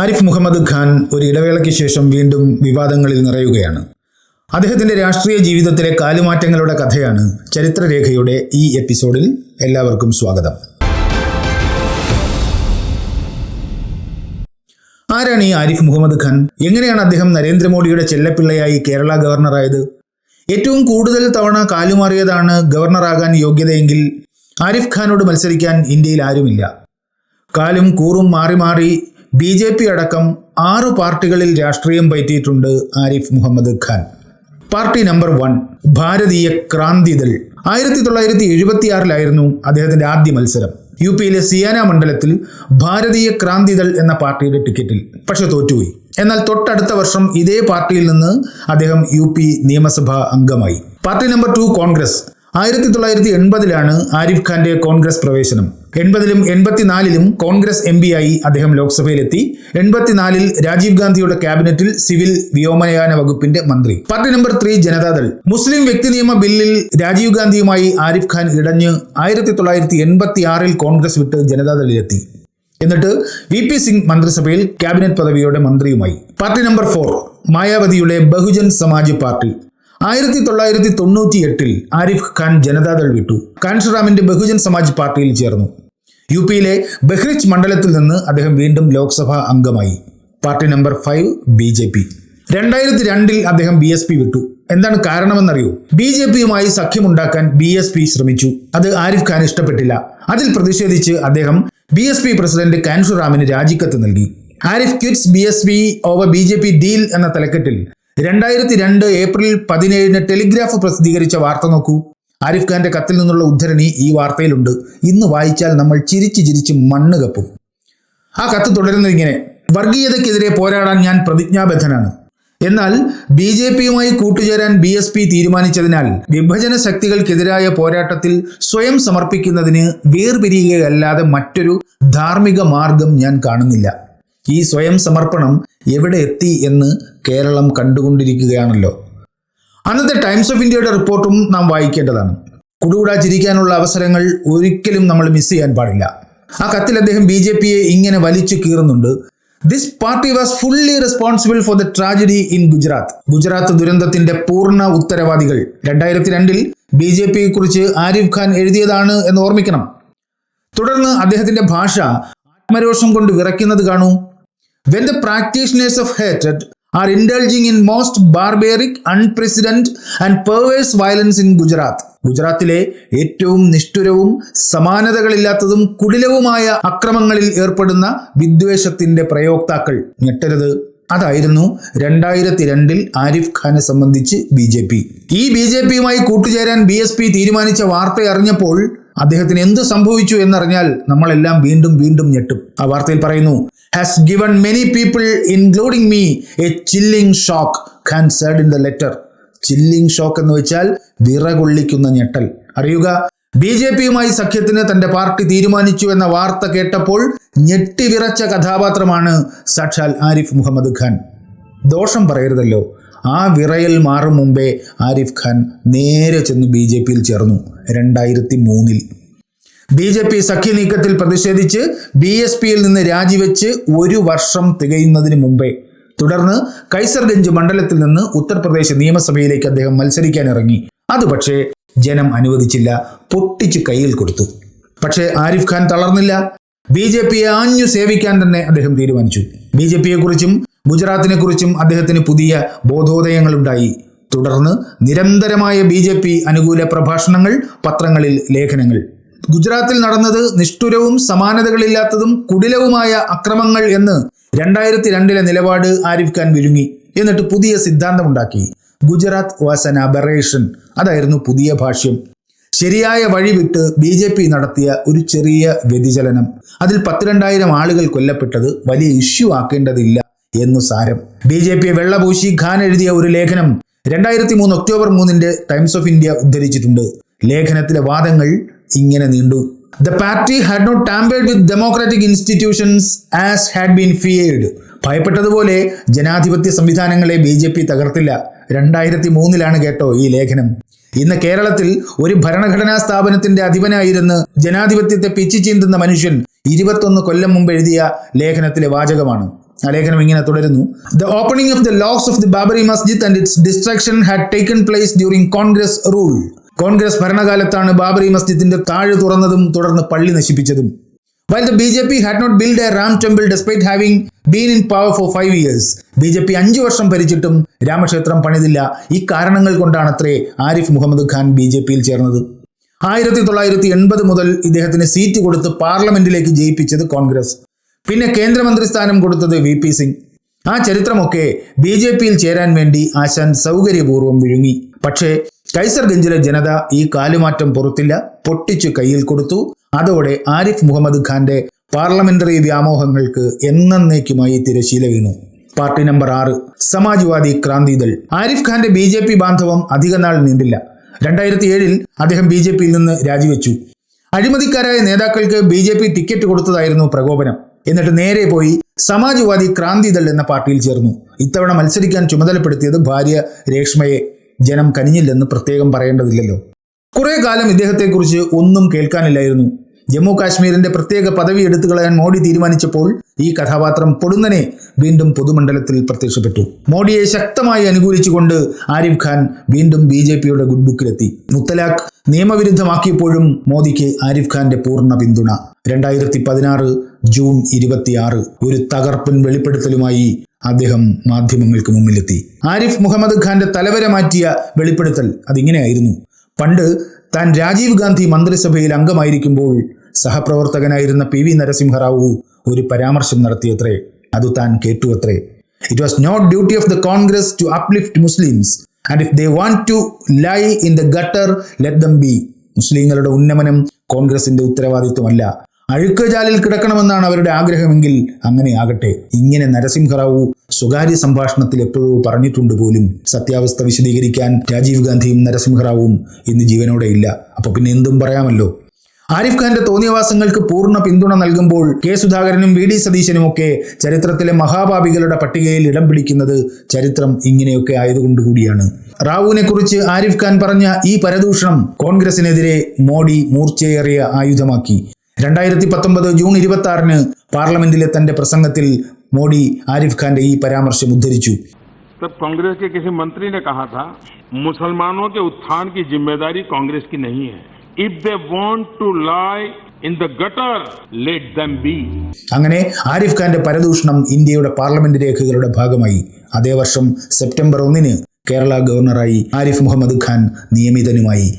ആരിഫ് മുഹമ്മദ് ഖാൻ ഒരു ഇടവേളയ്ക്ക് ശേഷം വീണ്ടും വിവാദങ്ങളിൽ നിറയുകയാണ്. അദ്ദേഹത്തിന്റെ രാഷ്ട്രീയ ജീവിതത്തിലെ കാലുമാറ്റങ്ങളുടെ കഥയാണ് ചരിത്രരേഖയുടെ ഈ എപ്പിസോഡിൽ എല്ലാവർക്കും സ്വാഗതം. ആരാണ് ഈ ആരിഫ് മുഹമ്മദ് ഖാൻ? എങ്ങനെയാണ് അദ്ദേഹം നരേന്ദ്രമോദിയുടെ ചെല്ലപ്പിള്ളയായി കേരള ഗവർണറായത്? ഏറ്റവും കൂടുതൽ തവണ കാലുമാറിയതാണ് ഗവർണറാകാൻ യോഗ്യതയെങ്കിൽ ആരിഫ് ഖാനോട് മത്സരിക്കാൻ ഇന്ത്യയിൽ ആരുമില്ല. കാലും കൂറും മാറി മാറി ബി ജെ പി അടക്കം ആറു പാർട്ടികളിൽ രാഷ്ട്രീയം പയറ്റിയിട്ടുണ്ട് Arif Mohammad Khan. Party number one Bharatiya Kranti Dal ആയിരത്തി തൊള്ളായിരത്തി എഴുപത്തിയാറിലായിരുന്നു അദ്ദേഹത്തിന്റെ ആദ്യ മത്സരം. യു പിയിലെ സിയാന മണ്ഡലത്തിൽ ഭാരതീയ ക്രാന്തിദൾ എന്ന പാർട്ടിയുടെ ടിക്കറ്റിൽ. പക്ഷെ തോറ്റുപോയി. എന്നാൽ തൊട്ടടുത്ത വർഷം ഇതേ പാർട്ടിയിൽ നിന്ന് അദ്ദേഹം യു പി നിയമസഭാ അംഗമായി. Party number two Congress. ആയിരത്തി തൊള്ളായിരത്തി എൺപതിലാണ് ആരിഫ് ഖാന്റെ കോൺഗ്രസ് പ്രവേശനം. എൺപതിലും എൺപത്തിനാലിലും കോൺഗ്രസ് എം ആയി അദ്ദേഹം ലോക്സഭയിലെത്തി. എൺപത്തിനാലിൽ രാജീവ് ഗാന്ധിയുടെ ക്യാബിനറ്റിൽ സിവിൽ വ്യോമയാന വകുപ്പിന്റെ മന്ത്രി. Party number three Janata Dal. മുസ്ലിം വ്യക്തി നിയമ ബില്ലിൽ രാജീവ് ഗാന്ധിയുമായി ആരിഫ് ഖാൻ ഇടഞ്ഞ് ആയിരത്തി തൊള്ളായിരത്തി എൺപത്തി ആറിൽ കോൺഗ്രസ് വിട്ട് ജനതാദളിലെത്തി. എന്നിട്ട് വി പി സിംഗ് മന്ത്രിസഭയിൽ ക്യാബിനറ്റ് പദവിയോടെ മന്ത്രിയുമായി. പാർട്ടി നമ്പർ ഫോർ മായാവതിയുടെ ബഹുജൻ സമാജ് പാർട്ടി. ആയിരത്തി തൊള്ളായിരത്തി തൊണ്ണൂറ്റി എട്ടിൽ ആരിഫ് ഖാൻ ജനതാദൾ വിട്ടു. കാൻഷറാമിന്റെ ബഹുജൻ സമാജ് പാർട്ടിയിൽ ചേർന്നു. യു പിയിലെ ബഹ്റിച്ച് മണ്ഡലത്തിൽ നിന്ന് അദ്ദേഹം വീണ്ടും ലോക്സഭാ അംഗമായി. Party number five B J P. രണ്ടായിരത്തി രണ്ടിൽ അദ്ദേഹം ബി എസ് പി വിട്ടു. എന്താണ് കാരണമെന്നറിയൂ? ബി ജെ പിയുമായി സഖ്യമുണ്ടാക്കാൻ ബി എസ് പി ശ്രമിച്ചു. അത് ആരിഫ് ഖാൻ ഇഷ്ടപ്പെട്ടില്ല. അതിൽ പ്രതിഷേധിച്ച് അദ്ദേഹം ബി എസ് പി പ്രസിഡന്റ് കാൻഷുറാമിന് രാജിക്കത്ത് നൽകി. Arif quits B S P over B J P deal എന്ന തലക്കെട്ടിൽ രണ്ടായിരത്തി രണ്ട് ഏപ്രിൽ പതിനേഴിന് ടെലിഗ്രാഫ് പ്രസിദ്ധീകരിച്ച വാർത്ത നോക്കൂ. ആരിഫ് ഖാന്റെ കത്തിൽ നിന്നുള്ള ഉദ്ധരണി ഈ വാർത്തയിലുണ്ട്. ഇന്ന് വായിച്ചാൽ നമ്മൾ ചിരിച്ചു ചിരിച്ച് മണ്ണ് കപ്പും. ആ കത്ത് തുടരുന്നത് ഇങ്ങനെ വർഗീയതയ്ക്കെതിരെ പോരാടാൻ ഞാൻ പ്രതിജ്ഞാബദ്ധനാണ്. എന്നാൽ ബി ജെ പിയുമായി കൂട്ടുചേരാൻ ബി എസ് പി തീരുമാനിച്ചതിനാൽ വിഭജന ശക്തികൾക്കെതിരായ പോരാട്ടത്തിൽ സ്വയം സമർപ്പിക്കുന്നതിന് വേർപിരിയുകയല്ലാതെ മറ്റൊരു ധാർമ്മിക മാർഗം ഞാൻ കാണുന്നില്ല. ഈ സ്വയം സമർപ്പണം എവിടെ എത്തി എന്ന് കേരളം കണ്ടുകൊണ്ടിരിക്കുകയാണല്ലോ. അന്നത്തെ ടൈംസ് ഓഫ് ഇന്ത്യയുടെ റിപ്പോർട്ടും നാം വായിക്കേണ്ടതാണ്. കുടുകൂടാ ചിരിക്കാനുള്ള അവസരങ്ങൾ ഒരിക്കലും നമ്മൾ മിസ് ചെയ്യാൻ പാടില്ല. ആ കത്തിൽ അദ്ദേഹം ബി ജെ പിയെ ഇങ്ങനെ വലിച്ചു കീറുന്നുണ്ട്. This party was fully responsible for the tragedy in Gujarat Gujarat ദുരന്തത്തിന്റെ പൂർണ ഉത്തരവാദികൾ. രണ്ടായിരത്തി രണ്ടിൽ ബി ജെ പിയെ കുറിച്ച് ആരിഫ് ഖാൻ എഴുതിയതാണ് എന്ന് ഓർമ്മിക്കണം. തുടർന്ന് അദ്ദേഹത്തിന്റെ ഭാഷ ആത്മരോഷം കൊണ്ട് വിറയ്ക്കുന്നത് കാണൂ. വെൻ ദ പ്രാക്ടീഷണേഴ്സ് ഓഫ് ഹേറ്റഡ് are indulging in most barbaric, unprecedented and perverse violence in Gujarat. ഗുജറാത്തിലെ ഏറ്റവും നിഷ്ഠുരവും സമാനതകളില്ലാത്തതും കുടിലവുമായ അക്രമങ്ങളിൽ ഏർപ്പെടുന്ന വിദ്വേഷത്തിന്റെ പ്രയോക്താക്കൾ. ഞെട്ടരുത്. അതായിരുന്നു രണ്ടായിരത്തി രണ്ടിൽ ആരിഫ് ഖാനെ സംബന്ധിച്ച് ബി ജെ പി. ഈ ബി ജെ പിയുമായി കൂട്ടുചേരാൻ ബി എസ് പി തീരുമാനിച്ച വാർത്ത അറിഞ്ഞപ്പോൾ അദ്ദേഹത്തിന് എന്ത് സംഭവിച്ചു എന്നറിഞ്ഞാൽ നമ്മളെല്ലാം വീണ്ടും വീണ്ടും ഞെട്ടും. ആ വാർത്തയിൽ പറയുന്നു has given many people including me a chilling shock said in the letter chilling shock എന്ന് വെച്ചാൽ വിറകൊള്ളിക്കുന്ന ഞെട്ടൽ. അറിയുക ബി ജെ പിയുമായി സഖ്യത്തിന് തന്റെ പാർട്ടി തീരുമാനിച്ചു എന്ന വാർത്ത കേട്ടപ്പോൾ ഞെട്ടിവിറച്ച കഥാപാത്രമാണ് സാക്ഷാൽ ആരിഫ് മുഹമ്മദ് ഖാൻ. ദോഷം പറയരുതല്ലോ. ആ വിറയൽ മാറും മുമ്പേ ആരിഫ് ഖാൻ നേരെ ചെന്ന് ബി ജെ പിയിൽ ചേർന്നു രണ്ടായിരത്തി മൂന്നിൽ ബി ജെ പി സഖ്യനീക്കത്തിൽ പ്രതിഷേധിച്ച് ബി എസ് പിയിൽ നിന്ന് രാജിവെച്ച് ഒരു വർഷം തികയുന്നതിന് മുമ്പേ. തുടർന്ന് കൈസർഗഞ്ച് മണ്ഡലത്തിൽ നിന്ന് ഉത്തർപ്രദേശ് നിയമസഭയിലേക്ക് അദ്ദേഹം മത്സരിക്കാൻ ഇറങ്ങി അത് പക്ഷേ ജനം അനുവദിച്ചില്ല പൊട്ടിച്ച് കയ്യിൽ കൊടുത്തു. പക്ഷേ ആരിഫ് ഖാൻ തളർന്നില്ല. ബി ജെ പിയെ ആഞ്ഞു സേവിക്കാൻ തന്നെ അദ്ദേഹം തീരുമാനിച്ചു. ബി ജെ പിയെ കുറിച്ചും ഗുജറാത്തിനെ കുറിച്ചും അദ്ദേഹത്തിന് പുതിയ ബോധോദയങ്ങളുണ്ടായി. തുടർന്ന് നിരന്തരമായ ബി ജെ പി അനുകൂല പ്രഭാഷണങ്ങൾ പത്രങ്ങളിൽ ലേഖനങ്ങൾ. ഗുജറാത്തിൽ നടന്നത് നിഷ്ഠുരവും സമാനതകളില്ലാത്തതും കുടിലവുമായ അക്രമങ്ങൾ എന്ന് രണ്ടായിരത്തി രണ്ടിലെ നിലപാട് ആരിഫ് ഖാൻ വിഴുങ്ങി എന്നിട്ട് പുതിയ സിദ്ധാന്തമുണ്ടാക്കി. ഗുജറാത്ത് വാസ് അൻ അബറേഷൻ അതായിരുന്നു പുതിയ ഭാഷ്യം. ശരിയായ വഴി വിട്ട് ബി ജെ പി നടത്തിയ ഒരു ചെറിയ വ്യതിചലനം. അതിൽ പത്തിരണ്ടായിരം ആളുകൾ കൊല്ലപ്പെട്ടത് വലിയ ഇഷ്യൂ ആക്കേണ്ടതില്ല. എന്നു സാരം. ബി ജെ പി വെള്ളപൂശി ഖാൻ എഴുതിയ ഒരു ലേഖനം രണ്ടായിരത്തി മൂന്ന് ഒക്ടോബർ മൂന്നിന്റെ ടൈംസ് ഓഫ് ഇന്ത്യ ഉദ്ധരിച്ചിട്ടുണ്ട്. ലേഖനത്തിലെ വാദങ്ങൾ ഇങ്ങനെ നീണ്ടു. The party had not tampered with democratic institutions as had been feared. ഭയപ്പെട്ടതുപോലെ ജനാധിപത്യ സംവിധാനങ്ങളെ ബി ജെ പി തകർത്തില്ല. രണ്ടായിരത്തി മൂന്നിലാണ് കേട്ടോ ഈ ലേഖനം. ഇന്ന് കേരളത്തിൽ ഒരു ഭരണഘടനാ സ്ഥാപനത്തിന്റെ അധിപനായിരുന്ന് ജനാധിപത്യത്തെ പിച്ചു ചീന്തുന്ന മനുഷ്യൻ ഇരുപത്തൊന്ന് കൊല്ലം മുമ്പ് എഴുതിയ ലേഖനത്തിലെ വാചകമാണ്. ആ ലേഖനം ഇങ്ങനെ തുടരുന്നു. The opening of the locks of the Babri Masjid and its destruction had taken place during Congress rule Congress ഭരണകാലത്താണ് Babri മസ്ജിദിന്റെ താഴ് തുറന്നതും തുടർന്ന് പള്ളി നശിപ്പിച്ചതും. While the B J P had not built a Ram temple despite having been in power for five years B J P അഞ്ചു വർഷം ഭരിച്ചിട്ടും രാമക്ഷേത്രം പണിതില്ല. ഈ കാരണങ്ങൾ കൊണ്ടാണ് അത്രേ ആരിഫ് മുഹമ്മദ് ഖാൻ ബി ജെ പിയിൽ ചേർന്നത്. ആയിരത്തി തൊള്ളായിരത്തി എൺപത് മുതൽ ഇദ്ദേഹത്തിന് സീറ്റ് കൊടുത്ത് പാർലമെന്റിലേക്ക് ജയിപ്പിച്ചത് കോൺഗ്രസ് പിന്നെ കേന്ദ്രമന്ത്രി സ്ഥാനം കൊടുത്തത് വി പി സിംഗ്. ആ ചരിത്രമൊക്കെ ബി ജെ പിയിൽ ചേരാൻ വേണ്ടി ആശാൻ സൗകര്യപൂർവം വിഴുങ്ങി. പക്ഷേ കൈസർഗഞ്ചിലെ ജനത ഈ കാലുമാറ്റം പുറത്തില്ല. പൊട്ടിച്ചു കയ്യിൽ കൊടുത്തു. അതോടെ ആരിഫ് മുഹമ്മദ് ഖാന്റെ പാർലമെന്ററി വ്യാമോഹങ്ങൾക്ക് എന്നേക്കുമായി തിരശീല വീണു. പാർട്ടി നമ്പർ ആറ് സമാജ്വാദി ക്രാന്തിദൾ ആരിഫ് ഖാന്റെ ബി ജെ പി ബാന്ധവം അധികനാൾ നീണ്ടില്ല. രണ്ടായിരത്തി ഏഴിൽ അദ്ദേഹം ബി ജെ പിയിൽ നിന്ന് രാജിവെച്ചു. അഴിമതിക്കാരായ നേതാക്കൾക്ക് ബി ജെ പി ടിക്കറ്റ് കൊടുത്തതായിരുന്നു പ്രകോപനം. എന്നിട്ട് നേരെ പോയി സമാജ്വാദി ക്രാന്തിദൾ എന്ന പാർട്ടിയിൽ ചേർന്നു. ഇത്തവണ മത്സരിക്കാൻ ചുമതലപ്പെടുത്തിയത് ഭാര്യ രേഷ്മയെ. ജനം കനിഞ്ഞില്ലെന്ന് പ്രത്യേകം പറയേണ്ടതില്ലല്ലോ. കുറെ കാലം ഇദ്ദേഹത്തെക്കുറിച്ച് ഒന്നും കേൾക്കാനില്ലായിരുന്നു. ജമ്മു കാശ്മീരിന്റെ പ്രത്യേക പദവി എടുത്തു കളയാൻ മോഡി തീരുമാനിച്ചപ്പോൾ ഈ കഥാപാത്രം പൊടുന്നനെ വീണ്ടും പൊതുമണ്ഡലത്തിൽ പ്രത്യക്ഷപ്പെട്ടു. മോഡിയെ ശക്തമായി അനുകൂലിച്ചുകൊണ്ട് ആരിഫ് ഖാൻ വീണ്ടും ബി ജെ പിയുടെ ഗുഡ് ബുക്കിലെത്തി മുത്തലാഖ് നിയമവിരുദ്ധമാക്കിയപ്പോഴും മോദിക്ക് ആരിഫ് ഖാന്റെ പൂർണ പിന്തുണ. രണ്ടായിരത്തി പതിനാറ് ജൂൺ ഇരുപത്തിയാറ് ഒരു തകർപ്പൻ വെളിപ്പെടുത്തലുമായി അദ്ദേഹം മാധ്യമങ്ങൾക്ക് മുമ്പിലെത്തി ആരിഫ് മുഹമ്മദ് ഖാന്റെ തലവരെ മാറ്റിയ വെളിപ്പെടുത്തൽ അതിങ്ങനെയായിരുന്നു. പണ്ട് താൻ രാജീവ് ഗാന്ധി മന്ത്രിസഭയിൽ അംഗമായിരിക്കുമ്പോൾ സഹപ്രവർത്തകനായിരുന്ന പി വി നരസിംഹറാവു ഒരു പരാമർശം നടത്തിയത്രേ. അത് താൻ കേട്ടുവത്രേ. It was not duty of the Congress to uplift Muslims and if they want to lie in the gutter let them be മുസ്ലിങ്ങളുടെ ഉന്നമനം കോൺഗ്രസിന്റെ ഉത്തരവാദിത്വമല്ല. അഴുക്കജാലിൽ കിടക്കണമെന്നാണ് അവരുടെ ആഗ്രഹമെങ്കിൽ അങ്ങനെ ആകട്ടെ ഇങ്ങനെ നരസിംഹറാവു സ്വകാര്യ സംഭാഷണത്തിൽ എപ്പോഴോ പറഞ്ഞിട്ടുണ്ട് പോലും സത്യാവസ്ഥ വിശദീകരിക്കാൻ രാജീവ് ഗാന്ധിയും നരസിംഹറാവുവും ഇന്ന് ജീവനോടെ ഇല്ല. അപ്പൊ പിന്നെ എന്തും പറയാമല്ലോ? ആരിഫ് ഖാന്റെ തോന്നിയവാസങ്ങൾക്ക് പൂർണ പിന്തുണ നൽകുമ്പോൾ കെ സുധാകരനും വി ഡി സതീശനുമൊക്കെ ചരിത്രത്തിലെ മഹാപാപികളുടെ പട്ടികയിൽ ഇടം പിടിക്കുന്നത് ചരിത്രം ഇങ്ങനെയൊക്കെ ആയതുകൊണ്ട് കൂടിയാണ്. റാവുവിനെ കുറിച്ച് ആരിഫ് ഖാൻ പറഞ്ഞ ഈ പരദൂഷണം കോൺഗ്രസിനെതിരെ മോഡി മൂർച്ചയേറിയ ആയുധമാക്കി. രണ്ടായിരത്തി പത്തൊമ്പത് ജൂൺ ഇരുപത്തി ആറിന് പാർലമെന്റിലെ തന്റെ പ്രസംഗത്തിൽ മോഡി ആരിഫ് ഖാന്റെ ഈ പരാമർശം ഉദ്ധരിച്ചു तब कांग्रेस के किसी मंत्री ने कहा था मुसलमानों के उत्थान की जिम्मेदारी कांग्रेस की नहीं है if they want to lie in the gutter let them be അങ്ങനെ ആരിഫ് ഖാന്റെ പരദൂഷണം ഇന്ത്യയുടെ പാർലമെന്റ് രേഖകളുടെ ഭാഗമായി അതേ വർഷം സെപ്റ്റംബർ ഒന്നിന് കേരള ഗവർണറായി ആരിഫ് മുഹമ്മദ് ഖാൻ നിയമിതനുമായി